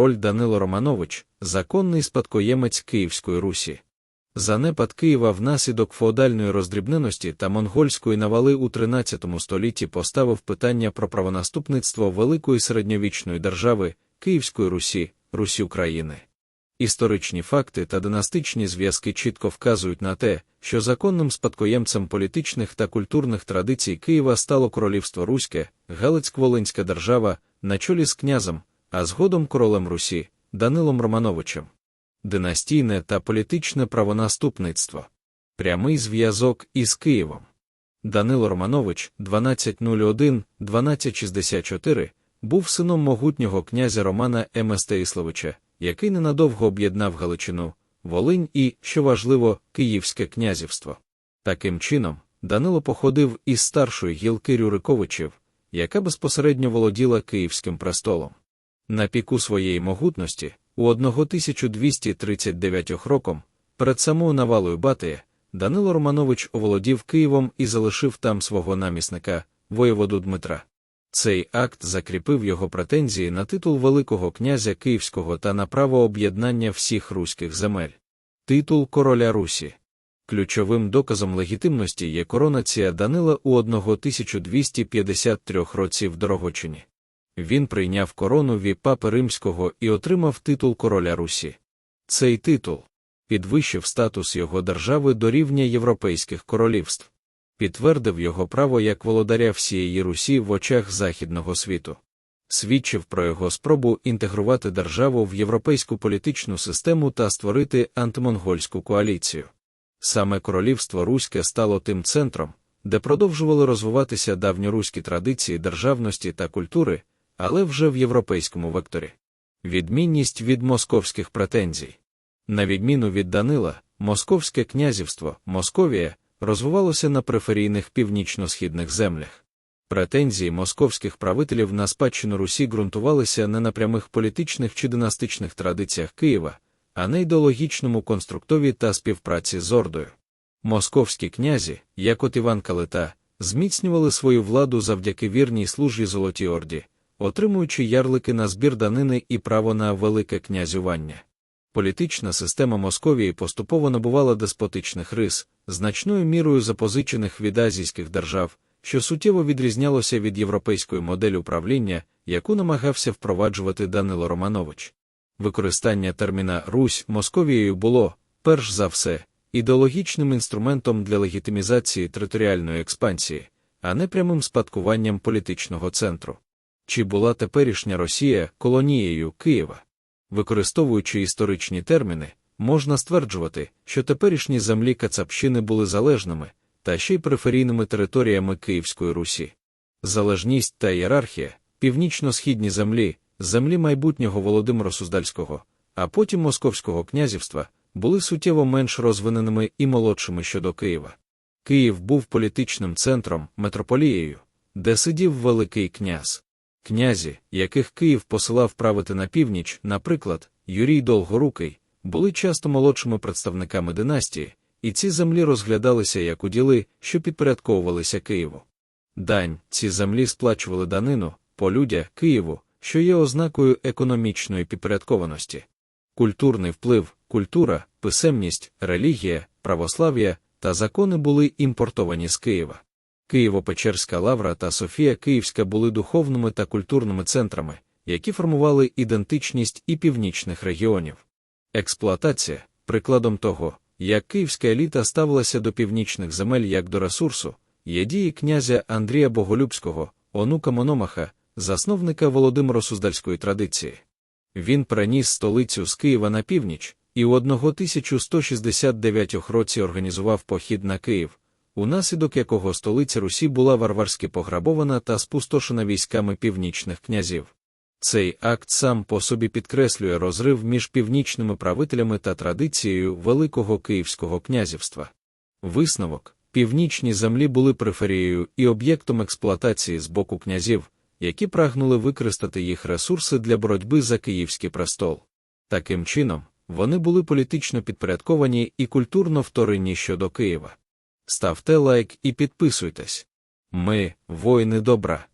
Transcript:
Король Данило Романович, законний спадкоємець Київської Русі. Занепад Києва внаслідок феодальної роздрібненості та монгольської навали у XIII столітті поставив питання про правонаступництво великої середньовічної держави Київської Русі, Русі України. Історичні факти та династичні зв'язки чітко вказують на те, що законним спадкоємцем політичних та культурних традицій Києва стало королівство Руське, Галицько-Волинська держава, на чолі з князем, а згодом королем Русі, Данилом Романовичем. Династійне та політичне правонаступництво. Прямий зв'язок із Києвом. Данило Романович 1201-1264 був сином могутнього князя Романа Еместеїсловича, який ненадовго об'єднав Галичину, Волинь і, що важливо, Київське князівство. Таким чином, Данило походив із старшої гілки Рюриковичів, яка безпосередньо володіла Київським престолом. На піку своєї могутності, у 1239 роком, перед самою навалою Батия, Данило Романович оволодів Києвом і залишив там свого намісника, воєводу Дмитра. Цей акт закріпив його претензії на титул Великого князя Київського та на право об'єднання всіх руських земель. Титул короля Русі. Ключовим доказом легітимності є коронація Данила у 1253 році в Дорогочині. Він прийняв корону від папи римського і отримав титул короля Русі. Цей титул підвищив статус його держави до рівня європейських королівств підтвердив його право як володаря всієї Русі в очах Західного світу. Свідчив про його спробу інтегрувати державу в європейську політичну систему та створити антимонгольську коаліцію. Саме королівство Руське стало тим центром, де продовжували розвиватися давньоруські традиції державності та культури, але вже в європейському векторі. Відмінність від московських претензій. На відміну від Данила, Московське князівство, Московія розвивалося на периферійних північно-східних землях. Претензії московських правителів на спадщину Русі ґрунтувалися не на прямих політичних чи династичних традиціях Києва, а на ідеологічному конструктові та співпраці з Ордою. Московські князі, як от Іван Калита, зміцнювали свою владу завдяки вірній службі Золотій Орді, отримуючи ярлики на збір данини і право на велике князювання політична система Московії поступово набувала деспотичних рис, значною мірою запозичених від азійських держав, що суттєво відрізнялося від європейської моделі управління, яку намагався впроваджувати Данило Романович. Використання терміна Русь Московією було, перш за все, ідеологічним інструментом для легітимізації територіальної експансії, а не прямим спадкуванням політичного центру. Чи була теперішня Росія колонією Києва? Використовуючи історичні терміни, можна стверджувати, що теперішні землі Кацапщини були залежними та ще й периферійними територіями Київської Русі. Залежність та ієрархія, північно-східні землі, землі майбутнього Володимира Суздальського, а потім Московського князівства, були суттєво менш розвиненими і молодшими щодо Києва. Київ був політичним центром, метрополією, де сидів Великий князь. Князі, яких Київ посилав правити на північ, наприклад, Юрій Долгорукий, були часто молодшими представниками династії, і ці землі розглядалися як уділи, що підпорядковувалися Києву. Дань ці землі сплачували данину, полюдя Києву, що є ознакою економічної підпорядкованості. Культурний вплив, культура, писемність, релігія, православ'я та закони були імпортовані з Києва. Києво-Печерська лавра та Софія Київська були духовними та культурними центрами, які формували ідентичність і північних регіонів. Експлуатація, прикладом того, як київська еліта ставилася до північних земель як до ресурсу, є дії князя Андрія Боголюбського, онука Мономаха, засновника Володимиро Суздальської традиції. Він переніс столицю з Києва на північ і у 1169 році організував похід на Київ унаслідок якого столиця Русі була варварськи пограбована та спустошена військами північних князів. Цей акт сам по собі підкреслює розрив між північними правителями та традицією Великого Київського князівства. Висновок північні землі були периферією і об'єктом експлуатації з боку князів, які прагнули використати їх ресурси для боротьби за київський престол. Таким чином, вони були політично підпорядковані і культурно вторинні щодо Києва ставте лайк і підписуйтесь. Ми, воїни добра.